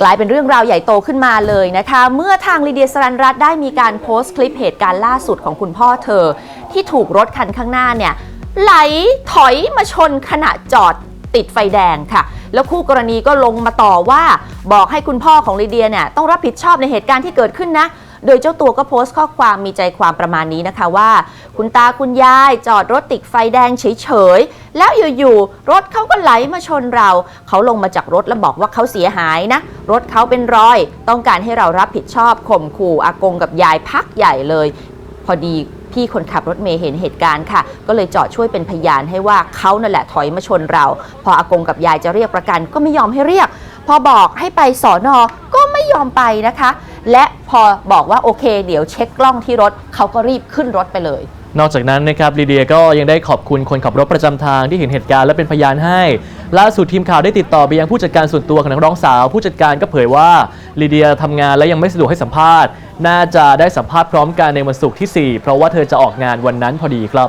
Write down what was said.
กลายเป็นเรื่องราวใหญ่โตขึ้นมาเลยนะคะ เมื่อทางลีเดียสรันรัตได้มีการโพสต์คลิปเหตุการณ์ล่าสุดของคุณพ่อเธอ ที่ถูกรถคันข้างหน้าเนี่ยไหลถอยมาชนขณะจอดติดไฟแดงค่ะ แล้วคู่กรณีก็ลงมาต่อว่า บอกให้คุณพ่อของลีเดียเนี่ยต้องรับผิดชอบในเหตุการณ์ที่เกิดขึ้นนะ โดยเจ้าตัวก็โพสต์ข้อความมีใจความประมาณนี้นะคะว่า คุณตาคุณยายจอดรถติดไฟแดงเฉยๆ แล้วอยู่ๆ รถเขาก็ไหลมาชนเรา เขาลงมาจากรถแล้วบอกว่าเขาเสียหายนะ รถเขาเป็นรอย ต้องการให้เรารับผิดชอบข่มขู่อากงกับยายพักใหญ่เลย พอดีพี่คนขับรถเมย์เห็นเหตุการณ์ค่ะ ก็เลยจอดช่วยเป็นพยานให้ว่าเขานั่นแหละถอยมาชนเรา พออากงกับยายจะเรียกประกันก็ไม่ยอมให้เรียก พอบอกให้ไปสอนอก็ไม่ยอมไปนะคะ และพอบอกว่าโอเค เดี๋ยวเช็คกล้องที่รถเขาก็รีบขึ้นรถไปเลย นอกจากนั้นนะครับลีเดียก็ยังได้ขอบคุณคนขับรถประจำทางที่เห็นเหตุการณ์และเป็นพยานให้ ล่าสุดทีมข่าวได้ติดต่อไปยังผู้จัดการส่วนตัวของนักร้องสาว ผู้จัดการก็เผยว่าลีเดียทำงานและยังไม่สะดวกให้สัมภาษณ์ น่าจะได้สัมภาษณ์พร้อมกันในวันศุกร์ที่ 4 เพราะว่าเธอจะออกงานวันนั้นพอดีครับ